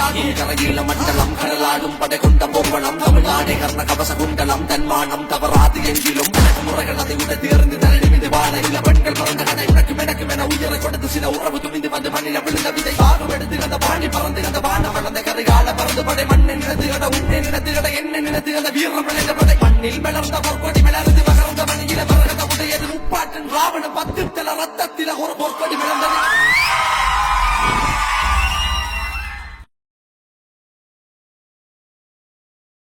யாரும் கரையில மண்டலம் கடலாடும் படை கொண்ட பொம்பளம் தமிழ்நாடே கர்ண கவச குண்டலம் தன்மானம் தவறாது எங்கிலும். முறைகள் அதை விட தேர்ந்து தரணி மீது வாழ இல்ல பெண்கள் பிறந்த கதை. உனக்கும் எனக்கும் என உயிரை கொடுத்து சில உறவு துணிந்து வந்து மண்ணில விழுந்த விதை. பாகம் எடுத்து அந்த பாண்டி பறந்து அந்த வானம் வளர்ந்த கரைகால பறந்து படை. மண்ணை நினைத்து கட உன்னை நினைத்து கட என்ன நினைத்து அந்த வீரம் விளைந்த படை. மண்ணில் வளர்ந்த பொற்கொடி வளர்ந்து மகர்ந்த மணியில மரகத உடையது. முப்பாட்டின் ராவண பத்து தல ரத்தத்தில ஒரு பொற்கொடி விளந்தது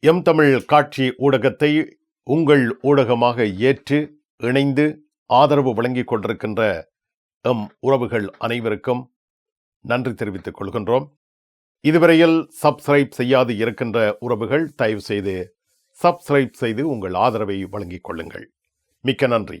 எம் தமிழ் காட்சி ஊடகத்தை உங்கள் ஊடகமாக ஏற்று இணைந்து ஆதரவு வழங்கிக் கொண்டிருக்கின்ற எம் உறவுகள் அனைவருக்கும் நன்றி தெரிவித்துக் கொள்கின்றோம். இதுவரையில் சப்ஸ்கிரைப் செய்யாது இருக்கின்ற உறவுகள் தயவு செய்து சப்ஸ்கிரைப் செய்து உங்கள் ஆதரவை வழங்கிக் கொள்ளுங்கள். மிக்க நன்றி.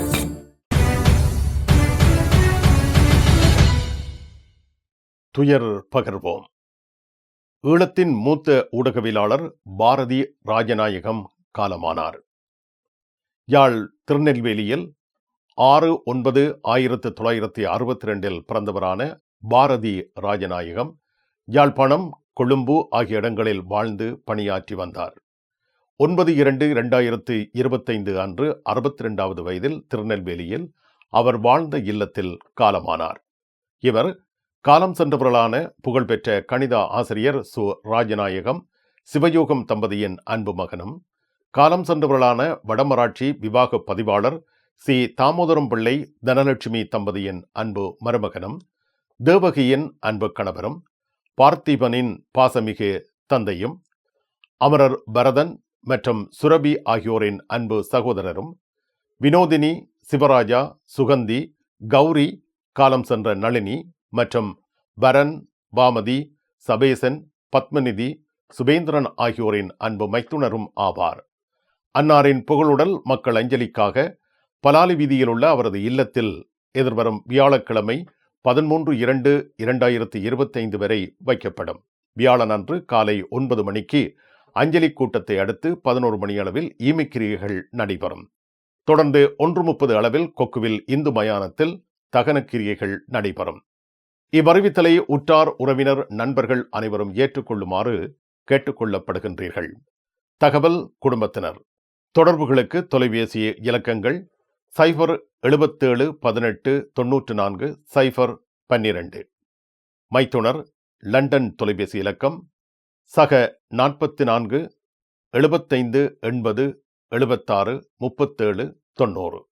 துயர் பகர்வோம். ஈழத்தின் மூத்த ஊடகவியலாளர் பாரதி ராஜநாயகம் காலமானார். யாழ் திருநெல்வேலியில் ஆறு ஒன்பது ஆயிரத்து தொள்ளாயிரத்தி அறுபத்தி ரெண்டில் பிறந்தவரான பாரதி ராஜநாயகம் யாழ்ப்பாணம் கொழும்பு ஆகிய இடங்களில் வாழ்ந்து பணியாற்றி வந்தார். ஒன்பது இரண்டு இரண்டாயிரத்து இருபத்தைந்து அன்று அறுபத்தி ரெண்டாவது வயதில் திருநெல்வேலியில் அவர் வாழ்ந்த இல்லத்தில் காலமானார். இவர் காலம் சென்றவர்களான புகழ்பெற்ற கணித ஆசிரியர் சு. ராஜநாயகம் சிவயோகம் தம்பதியின் அன்பு மகனும் காலம் சென்றவர்களான வடமராட்சி விவாக பதிவாளர் சி. தாமோதரம் பிள்ளை தனலட்சுமி தம்பதியின் அன்பு மருமகனும் தேவகியின் அன்பு கணவரும் பார்த்திபனின் பாசமிகு தந்தையும் அமரர் பரதன் மற்றும் சுரபி ஆகியோரின் அன்பு சகோதரரும் வினோதினி சிவராஜா சுகந்தி கௌரி காலம் சென்ற நளினி மற்றும் வரன் பாமதி சபேசன் பத்மநிதி சுபேந்திரன் ஆகியோரின் அன்பு மைத்துனரும் ஆவார். அன்னாரின் புகழுடல் மக்கள் அஞ்சலிக்காக பலாலி வீதியில் உள்ள அவரது இல்லத்தில் எதிர்வரும் வியாழக்கிழமை பதிமூன்று இரண்டு இரண்டாயிரத்தி இருபத்தைந்து வரை வைக்கப்படும். வியாழன் அன்று காலை ஒன்பது மணிக்கு அஞ்சலி கூட்டத்தை அடுத்து பதினோரு மணி அளவில் நடைபெறும். தொடர்ந்து ஒன்று முப்பது அளவில் கொக்குவில் இந்து மயானத்தில் தகனக்கிரியைகள் நடைபெறும். இவ்வறிவித்தலை உற்றார் உறவினர் நண்பர்கள் அனைவரும் ஏற்றுக்கொள்ளுமாறு கேட்டுக்கொள்ளப்படுகின்றீர்கள். தகவல் குடும்பத்தினர். தொடர்புகளுக்கு தொலைபேசி இலக்கங்கள் சைபர் எழுபத்தேழு பதினெட்டு தொன்னூற்று நான்கு சைபர் பன்னிரண்டு. மைத்துனர் லண்டன் தொலைபேசி இலக்கம் சக நாற்பத்தி நான்கு எழுபத்தைந்து எண்பது எழுபத்தாறு முப்பத்தேழு தொண்ணூறு.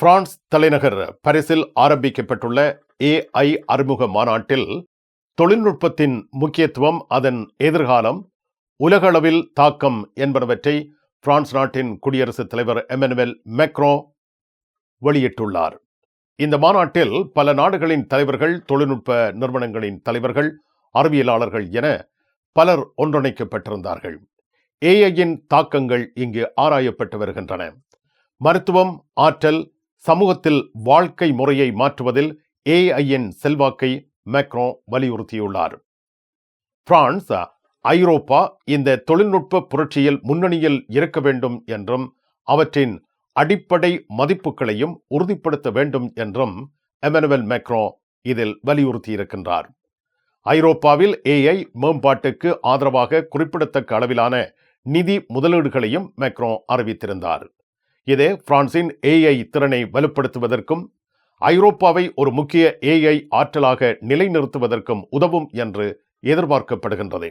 பிரான்ஸ் தலைநகர் பரிசில் ஆரம்பிக்கப்பட்டுள்ள ஏஐ அறிமுக மாநாட்டில் தொழில்நுட்பத்தின் முக்கியத்துவம் அதன் எதிர்காலம் உலகளவில் தாக்கம் என்பனவற்றை பிரான்ஸ் நாட்டின் குடியரசுத் தலைவர் எமனுவல் மெக்ரோ வெளியிட்டுள்ளார். இந்த மாநாட்டில் பல நாடுகளின் தலைவர்கள் தொழில்நுட்ப நிறுவனங்களின் தலைவர்கள் அறிவியலாளர்கள் என பலர் ஒன்றிணைக்கப்பட்டிருந்தார்கள். ஏஐயின் தாக்கங்கள் இங்கு ஆராயப்பட்டு வருகின்றன. மருத்துவம் ஆற்றல் சமூகத்தில் வாழ்க்கை முறையை மாற்றுவதில் ஏஐயின் செல்வாக்கை மேக்ரோ வலியுறுத்தியுள்ளார். பிரான்ஸ் ஐரோப்பா இந்த தொழில்நுட்ப புரட்சியில் முன்னணியில் இருக்க வேண்டும் என்றும் அவற்றின் அடிப்படை மதிப்புகளையும் உறுதிப்படுத்த வேண்டும் என்றும் எமனுவல் மேக்ரோ இதில் வலியுறுத்தியிருக்கின்றார். ஐரோப்பாவில் ஏஐ மேம்பாட்டுக்கு ஆதரவாக குறிப்பிடத்தக்க அளவிலான நிதி முதலீடுகளையும் மேக்ரோ அறிவித்திருந்தார். இது பிரான்சின் ஏஐ திறனை வலுப்படுத்துவதற்கும் ஐரோப்பாவை ஒரு முக்கிய ஏஐ ஆற்றலாக நிலைநிறுத்துவதற்கும் உதவும் என்று எதிர்பார்க்கப்படுகின்றது.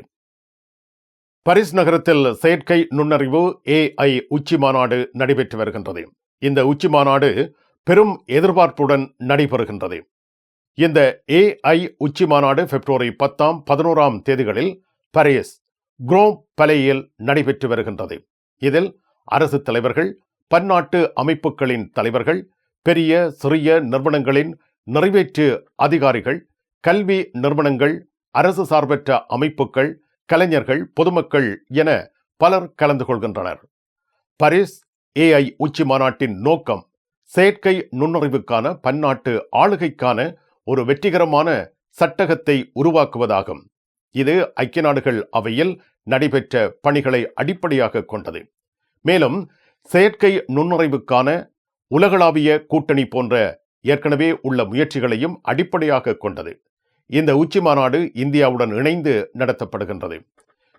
பரிஸ் நகரத்தில் செயற்கை நுண்ணறிவு ஏஐ உச்சி மாநாடு நடைபெற்று வருகின்றது. இந்த உச்சி மாநாடு பெரும் எதிர்பார்ப்புடன் நடைபெறுகின்றது. இந்த ஏஐ உச்சி மாநாடு பிப்ரவரி பத்தாம் பதினோராம் தேதிகளில் பரிஸ் குரோம் பலேயில் நடைபெற்று வருகின்றது. இதில் அரசு தலைவர்கள் பன்னாட்டு அமைப்புகளின் தலைவர்கள் பெரிய சிறிய நிறுவனங்களின் நிறைவேற்று அதிகாரிகள் கல்வி நிறுவனங்கள் அரசு சார்பற்ற அமைப்புகள் கலைஞர்கள் பொதுமக்கள் என பலர் கலந்து கொள்கின்றனர். பாரிஸ் ஏஐ உச்சி மாநாட்டின் நோக்கம் செயற்கை நுண்ணறிவுக்கான பன்னாட்டு ஆளுகைக்கான ஒரு வெற்றிகரமான சட்டகத்தை உருவாக்குவதாகும். இது ஐக்கிய நாடுகள் அவையில் நடைபெற்ற பணிகளை அடிப்படையாக கொண்டது. மேலும் செயற்கை நுண்ணறிவுக்கான உலகளாவிய கூட்டணி போன்ற ஏற்கனவே உள்ள முயற்சிகளையும் அடிப்படையாக கொண்டது. இந்த உச்சி மாநாடு இந்தியாவுடன் இணைந்து நடத்தப்படுகின்றது.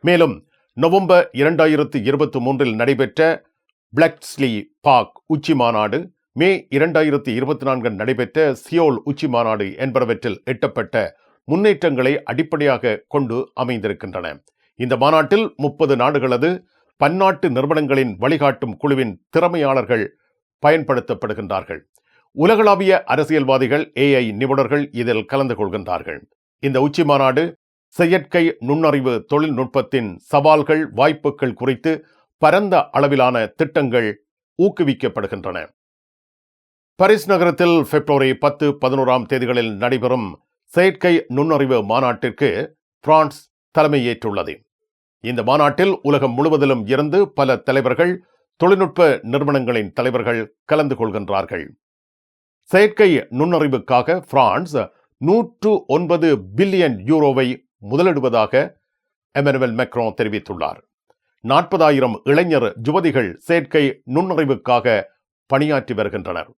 மேலும் நவம்பர் இரண்டாயிரத்து இருபத்தி மூன்றில் நடைபெற்ற பிளக்ஸ்லி பாக் உச்சி மாநாடு மே இரண்டாயிரத்தி இருபத்தி நான்கில் நடைபெற்ற சியோல் உச்சி மாநாடு என்பவற்றில் எட்டப்பட்ட முன்னேற்றங்களை அடிப்படையாக கொண்டு அமைந்திருக்கின்றன. இந்த மாநாட்டில் முப்பது நாடுகளது பன்னாட்டு நிறுவனங்களின் வழிகாட்டும் குழுவின் திறமையாளர்கள் பயன்படுத்தப்படுகின்றார்கள். உலகளாவிய அரசியல்வாதிகள் ஏஐ நிபுணர்கள் இதில் கலந்து கொள்கின்றார்கள். இந்த உச்சி மாநாடு செயற்கை நுண்ணறிவு தொழில்நுட்பத்தின் சவால்கள் வாய்ப்புகள் குறித்து பரந்த அளவிலான திட்டங்கள் ஊக்குவிக்கப்படுகின்றன. பரிஸ் நகரத்தில் பிப்ரவரி பத்து பதினோராம் தேதிகளில் நடைபெறும் செயற்கை நுண்ணறிவு மாநாட்டிற்கு பிரான்ஸ் தலைமையேற்றுள்ளது. இந்த மாநாட்டில் உலகம் முழுவதிலும் இருந்து பல தலைவர்கள் தொழில்நுட்ப நிறுவனங்களின் தலைவர்கள் கலந்து கொள்கின்றார்கள். செயற்கை நுண்ணறிவுக்காக பிரான்ஸ் நூற்று ஒன்பது பில்லியன் யூரோவை முதலிடுவதாக எமனுவல் மெக்ரோ தெரிவித்துள்ளார். நாற்பதாயிரம் இளைஞர் யுவதிகள் செயற்கை நுண்ணறிவுக்காக பணியாற்றி வருகின்றனர்.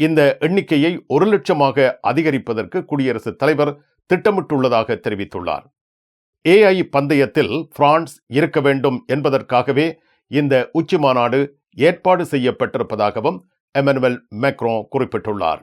இந்த எண்ணிக்கையை ஒரு லட்சமாக அதிகரிப்பதற்கு குடியரசுத் தலைவர் திட்டமிட்டுள்ளதாக தெரிவித்துள்ளார். ஏஐ பந்தயத்தில் பிரான்ஸ் இருக்க வேண்டும் என்பதற்காகவே இந்த உச்சி மாநாடு ஏற்பாடு செய்யப்பட்டிருப்பதாகவும் எமனுவல் மேக்ரோ குறிப்பிட்டுள்ளார்.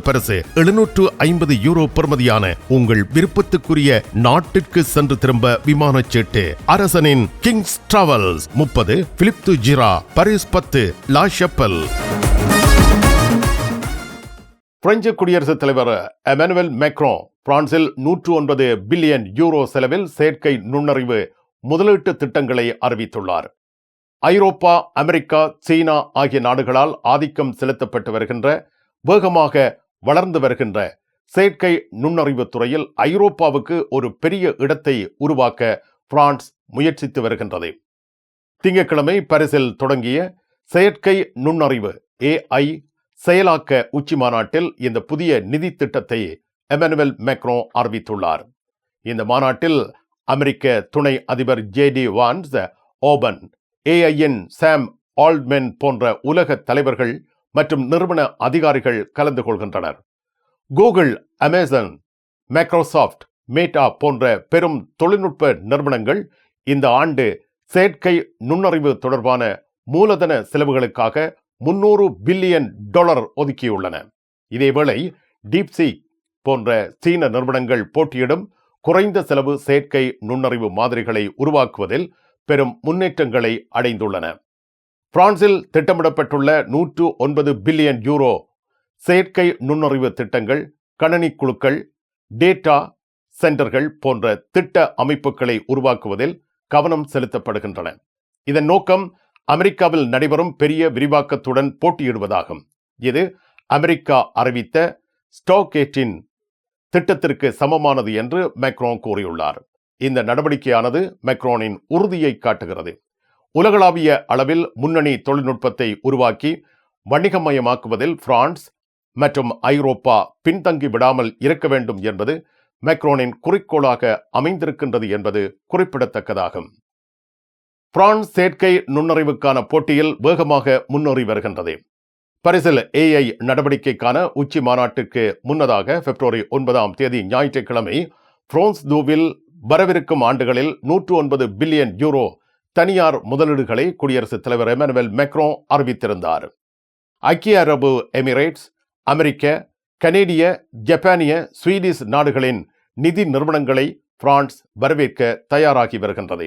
பரிசு எழுநூற்று ஐம்பது யூரோ பெறுமதியான உங்கள் விருப்பத்துக்குரிய நாட்டிற்கு சென்று திரும்ப விமான சீட்டு. அரசனின் கிங்ஸ் டிராவல்ஸ் முப்பது பிலிப்து ஜிரா பரிஸ் பத்து லா ஷப்பல். பிரெஞ்சு குடியரசுத் தலைவர் எமானுவல் மேக்ரோ பிரான்சில் நூற்று ஒன்பது பில்லியன் யூரோ செலவில் செயற்கை நுண்ணறிவு முதலீட்டு திட்டங்களை அறிவித்துள்ளார். ஐரோப்பா அமெரிக்கா சீனா ஆகிய நாடுகளால் ஆதிக்கம் செலுத்தப்பட்டு வருகின்ற வேகமாக வளர்ந்து வருகின்ற செயற்கை நுண்ணறிவு துறையில் ஐரோப்பாவுக்கு ஒரு பெரிய இடத்தை உருவாக்க பிரான்ஸ் முயற்சித்து வருகின்றது. திங்கட்கிழமை பரிசில் தொடங்கிய செயற்கை நுண்ணறிவு ஏஐ செயலாக்க உச்சி மாநாட்டில் இந்த புதிய நிதி திட்டத்தை எமனுவல் மேக்ரோ அறிவித்துள்ளார். இந்த மாநாட்டில் அமெரிக்க துணை அதிபர் ஜே டி வான்ஸ் ஓபன் ஏஐஎன் சாம் ஆல்ட்மென் போன்ற உலக தலைவர்கள் மற்றும் நிறுவன அதிகாரிகள் கலந்து கொள்கின்றனர். கூகுள் அமேசான் மைக்ரோசாஃப்ட் மேட்டா போன்ற பெரும் தொழில்நுட்ப நிறுவனங்கள் இந்த ஆண்டு செயற்கை நுண்ணறிவு தொடர்பான மூலதன செலவுகளுக்காக முன்னூறு பில்லியன் டாலர் ஒதுக்கியுள்ளன. இதேவேளை டீப்சி போன்ற சீன நிறுவனங்கள் போட்டியிடும் குறைந்த செலவு செயற்கை நுண்ணறிவு மாதிரிகளை உருவாக்குவதில் பெரும் முன்னேற்றங்களை அடைந்துள்ளன. பிரான்சில் திட்டமிடப்பட்டுள்ள நூற்று ஒன்பது பில்லியன் யூரோ செயற்கை நுண்ணறிவு திட்டங்கள் கணனி குழுக்கள் டேட்டா சென்டர்கள் போன்ற திட்ட அமைப்புகளை உருவாக்குவதில் கவனம் செலுத்தப்படுகின்றன. இதன் நோக்கம் அமெரிக்காவில் நடைபெறும் பெரிய விரிவாக்கத்துடன் போட்டியிடுவதாகும். இது அமெரிக்கா அறிவித்த ஸ்டோகேட்டின் திட்டத்திற்கு சமமானது என்று மேக்ரோன் கூறியுள்ளார். இந்த நடவடிக்கையானது மெக்ரோனின் உறுதியை காட்டுகிறது. உலகளாவிய அளவில் முன்னணி தொழில்நுட்பத்தை உருவாக்கி வணிகமயமாக்குவதில் பிரான்ஸ் மற்றும் ஐரோப்பா பின்தங்கி விடாமல் இருக்க வேண்டும் என்பது மேக்ரோனின் குறிக்கோளாக அமைந்திருக்கின்றது என்பது குறிப்பிடத்தக்கதாகும். பிரான்ஸ் செயற்கை நுண்ணறிவுக்கான போட்டியில் வேகமாக முன்னேறி வருகின்றது. பரிசில் ஏஐ நடவடிக்கைக்கான உச்சி மாநாட்டுக்கு முன்னதாக பிப்ரவரி ஒன்பதாம் தேதி ஞாயிற்றுக்கிழமை பிரான்ஸ் தூவில் வரவிருக்கும் ஆண்டுகளில் நூற்று ஒன்பது பில்லியன் யூரோ தனியார் முதலீடுகளை குடியரசுத் தலைவர் எமனுவல் மெக்ரோ அறிவித்திருந்தார். ஐக்கிய அரபு எமிரேட்ஸ் அமெரிக்க கனேடிய ஜப்பானிய ஸ்வீடிஷ் நாடுகளின் நிதி நிறுவனங்களை பிரான்ஸ் வரவேற்க தயாராகி வருகின்றது.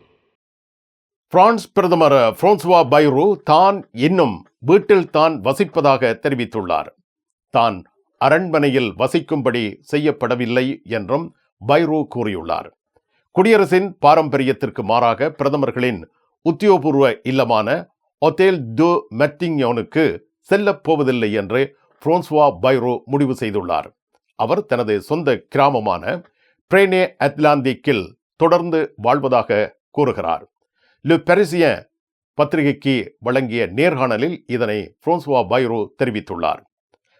பிரான்ஸ் பிரதமர் பிரான்சுவா பைரு தான் இன்னும் வீட்டில் தான் வசிப்பதாக தெரிவித்துள்ளார். தான் அரண்மனையில் வசிக்கும்படி செய்யப்படவில்லை என்றும் பைரு கூறியுள்ளார். குடியரசின் பாரம்பரியத்திற்கு மாறாக பிரதமர்களின் உத்தியோகபூர்வ இல்லமான ஒத்தேல் டு மெட்டிங்யோனுக்கு செல்லப் போவதில்லை என்று பிரான்சுவா பைரோ முடிவு செய்துள்ளார். அவர் தனது சொந்த கிராமமான பிரேனே அத்லாந்திக்கில் தொடர்ந்து வாழ்வதாக கூறுகிறார். லு பெரிசியன் பத்திரிகைக்கு வழங்கிய நேர்காணலில் இதனை புரோன்சுவா பைரோ தெரிவித்துள்ளார்.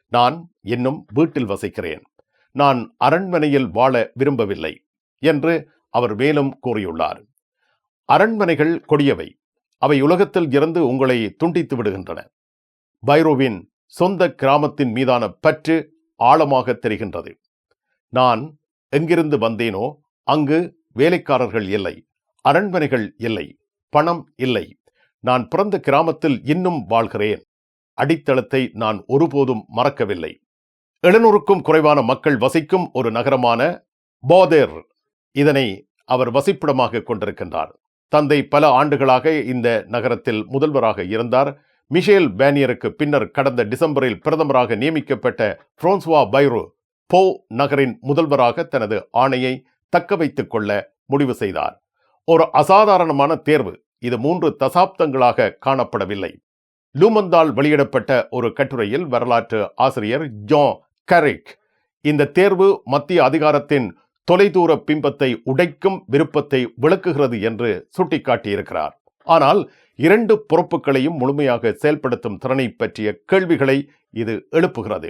நான் இன்னும் வீட்டில் வசிக்கிறேன். நான் அரண்மனையில் வாழ விரும்பவில்லை என்று அவர் மேலும் கூறியுள்ளார். அரண்மனைகள் கொடியவை. அவை உலகத்தில் இருந்து உங்களை துண்டித்து விடுகின்றன. பைரோவின் சொந்த கிராமத்தின் மீதான பற்று ஆழமாக தெரிகின்றது. நான் எங்கிருந்து வந்தேனோ அங்கு வேலைக்காரர்கள் இல்லை. அரண்மனைகள் இல்லை. பணம் இல்லை. நான் பிறந்த கிராமத்தில் இன்னும் வாழ்கிறேன். அடித்தளத்தை நான் ஒருபோதும் மறக்கவில்லை. எழுநூறுக்கும் குறைவான மக்கள் வசிக்கும் ஒரு நகரமான போதேர் இதனை அவர் வசிப்பிடமாக கொண்டிருக்கின்றார். தந்தை பல ஆண்டுகளாக இந்த நகரத்தில் முதல்வராக இருந்தார். மிஷேல் பேனியருக்கு பின்னர் கடந்த டிசம்பரில் பிரதமராக நியமிக்கப்பட்ட பிரான்சுவா பைரோ போ நகரின் முதல்வராக தனது ஆணையை தக்க வைத்துக் கொள்ள முடிவு செய்தார். ஒரு அசாதாரணமான தேர்வு. இது மூன்று தசாப்தங்களாக காணப்படவில்லை. லூமந்தால் வெளியிடப்பட்ட ஒரு கட்டுரையில் வரலாற்று ஆசிரியர் ஜான் கரிக் இந்த தேர்வு மத்திய அதிகாரத்தின் தொலைதூர பிம்பத்தை உடைக்கும் விருப்பத்தை விளக்குகிறது என்று சுட்டிக்காட்டியிருக்கிறார். ஆனால் இரண்டு பொறுப்புகளையும் முழுமையாக செயல்படுத்தும் திறனை பற்றிய கேள்விகளை இது எழுப்புகிறது.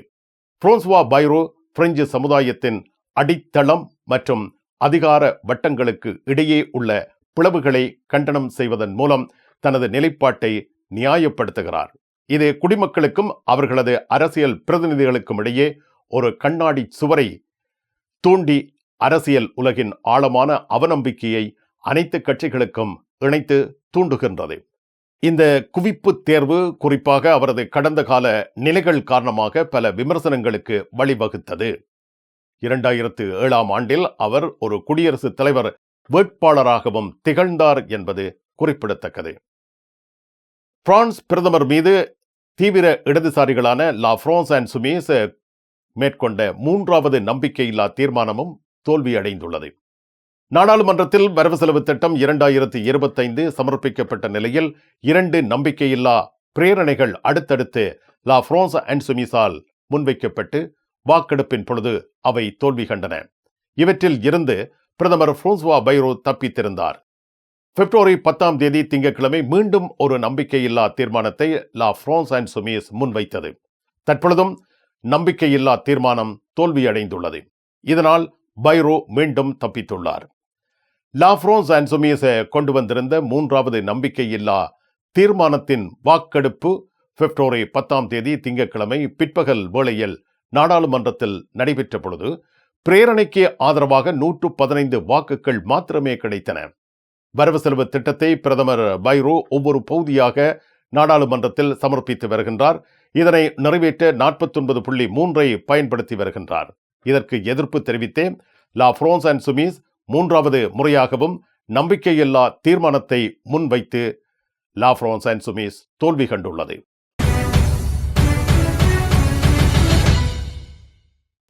பிரான்சுவா பைரோ பிரெஞ்சு சமுதாயத்தின் அடித்தளம் மற்றும் அதிகார வட்டங்களுக்கு இடையே உள்ள பிளவுகளை கண்டனம் செய்வதன் மூலம் தனது நிலைப்பாட்டை நியாயப்படுத்துகிறார். இது குடிமக்களுக்கும் அவர்களது அரசியல் பிரதிநிதிகளுக்கும் இடையே ஒரு கண்ணாடி சுவரை தூண்டி அரசியல் உலகின் ஆழமான அவநம்பிக்கையை அனைத்து கட்சிகளுக்கும் இணைத்து தூண்டுகின்றது. இந்த குவிப்பு தேர்வு குறிப்பாக அவரது கடந்த கால நிலைகள் காரணமாக பல விமர்சனங்களுக்கு வழிவகுத்தது. இரண்டாயிரத்து ஏழாம் ஆண்டில் அவர் ஒரு குடியரசுத் தலைவர் வேட்பாளராகவும் திகழ்ந்தார் என்பது குறிப்பிடத்தக்கது. பிரான்ஸ் பிரதமர் மீது தீவிர இடதுசாரிகளான லா பிரான்ஸ் அண்ட் சுமேஸ் மேற்கொண்ட மூன்றாவது நம்பிக்கையில்லா தீர்மானமும் தோல்வியடைந்துள்ளது. நாடாளுமன்றத்தில் வரவு செலவு திட்டம் இரண்டாயிரத்தி இருபத்தைந்து சமர்ப்பிக்கப்பட்ட நிலையில் இரண்டு நம்பிக்கையில்லா பிரேரணைகள் அடுத்தடுத்து லா பிரான்ஸ் அண்ட் சுமிஸால் முன்வைக்கப்பட்டு வாக்கெடுப்பின் பொழுது அவை தோல்வி கண்டன. இவற்றில் இருந்து பிரதமர் பிரான்சுவா பைரோ தப்பித்திருந்தார். பிப்ரவரி பத்தாம் தேதி திங்கட்கிழமை மீண்டும் ஒரு நம்பிக்கையில்லா தீர்மானத்தை லா பிரான்ஸ் அண்ட் சுமீஸ் முன்வைத்தது. தற்பொழுதும் நம்பிக்கையில்லா தீர்மானம் தோல்வியடைந்துள்ளது. இதனால் பைரோ மீண்டும் தப்பித்துள்ளார். லா பிரான்ஸ் அண்ட் சுமீஸ் கொண்டு வந்திருந்த மூன்றாவது நம்பிக்கையில்லா தீர்மானத்தின் வாக்கெடுப்பு பிப்ரவரி பத்தாம் தேதி திங்கட்கிழமை பிற்பகல் வேளையில் நாடாளுமன்றத்தில் நடைபெற்ற பொழுது பிரேரணைக்கு ஆதரவாக நூற்று பதினைந்து வாக்குகள் மாத்திரமே கிடைத்தன. வரவு செலவு திட்டத்தை பிரதமர் பைரோ ஒவ்வொரு பகுதியாக நாடாளுமன்றத்தில் சமர்ப்பித்து வருகின்றார். இதனை நிறைவேற்ற நாற்பத்தொன்பது புள்ளி மூன்றை பயன்படுத்தி வருகின்றார். இதற்கு எதிர்ப்பு தெரிவித்தே லா ஃப்ரோன்ஸ் அண்ட் சுமீஸ் மூன்றாவது முறையாகவும் நம்பிக்கையில்லா தீர்மானத்தை முன்வைத்து லா ஃப்ரோன்ஸ் அண்ட் சுமீஸ் தோல்வி கண்டுள்ளது.